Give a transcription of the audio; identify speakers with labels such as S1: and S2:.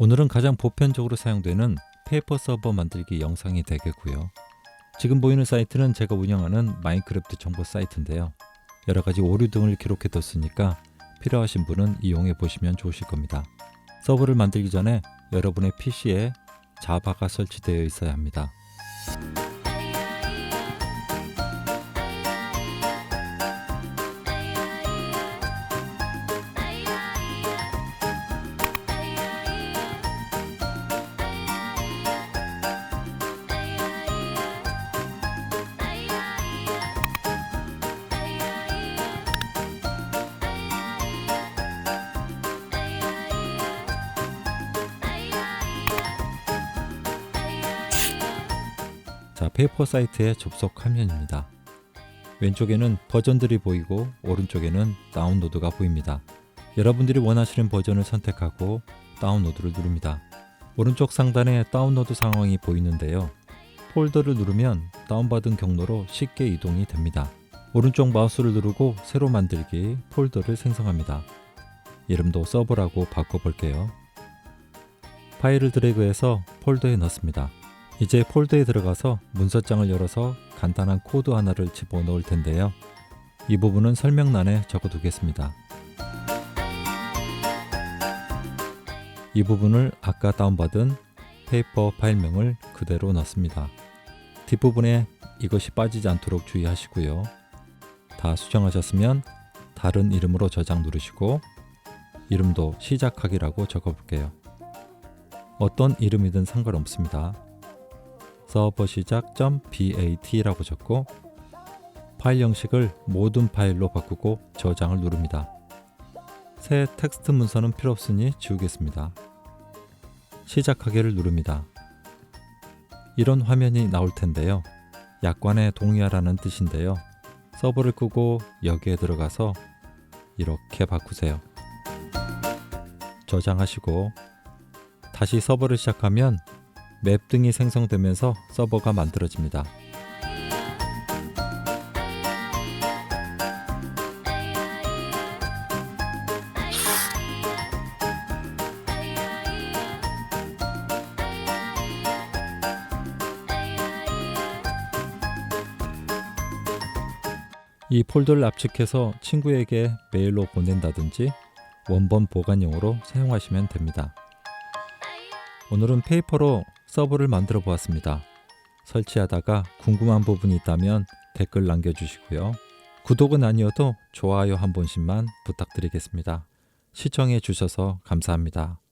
S1: 오늘은 가장 보편적으로 사용되는 페이퍼 서버 만들기 영상이 되겠고요. 지금 보이는 사이트는 제가 운영하는 마인크래프트 정보 사이트인데요. 여러 가지 오류 등을 기록해 뒀으니까 필요하신 분은 이용해 보시면 좋으실 겁니다. 서버를 만들기 전에 여러분의 PC에 자바가 설치되어 있어야 합니다. 자, 페이퍼 사이트의 접속 화면입니다. 왼쪽에는 버전들이 보이고 오른쪽에는 다운로드가 보입니다. 여러분들이 원하시는 버전을 선택하고 다운로드를 누릅니다. 오른쪽 상단에 다운로드 상황이 보이는데요. 폴더를 누르면 다운받은 경로로 쉽게 이동이 됩니다. 오른쪽 마우스를 누르고 새로 만들기 폴더를 생성합니다. 이름도 서버라고 바꿔볼게요. 파일을 드래그해서 폴더에 넣습니다. 이제 폴더에 들어가서 문서장을 열어서 간단한 코드 하나를 집어넣을 텐데요. 이 부분은 설명란에 적어두겠습니다. 이 부분을 아까 다운받은 페이퍼 파일명을 그대로 넣습니다. 뒷부분에 이것이 빠지지 않도록 주의하시고요. 다 수정하셨으면 다른 이름으로 저장 누르시고 이름도 시작하기라고 적어볼게요. 어떤 이름이든 상관없습니다. 서버 시작.bat라고 적고 파일 형식을 모든 파일로 바꾸고 저장을 누릅니다. 새 텍스트 문서는 필요 없으니 지우겠습니다. 시작하기를 누릅니다. 이런 화면이 나올 텐데요. 약관에 동의하라는 뜻인데요. 서버를 끄고 여기에 들어가서 이렇게 바꾸세요. 저장하시고 다시 서버를 시작하면 맵 등이 생성되면서 서버가 만들어집니다. 이 폴더를 압축해서 친구에게 메일로 보낸다든지 원본 보관용으로 사용하시면 됩니다. 오늘은 페이퍼로 서버를 만들어 보았습니다. 설치하다가 궁금한 부분이 있다면 댓글 남겨주시고요. 구독은 아니어도 좋아요 한 번씩만 부탁드리겠습니다. 시청해 주셔서 감사합니다.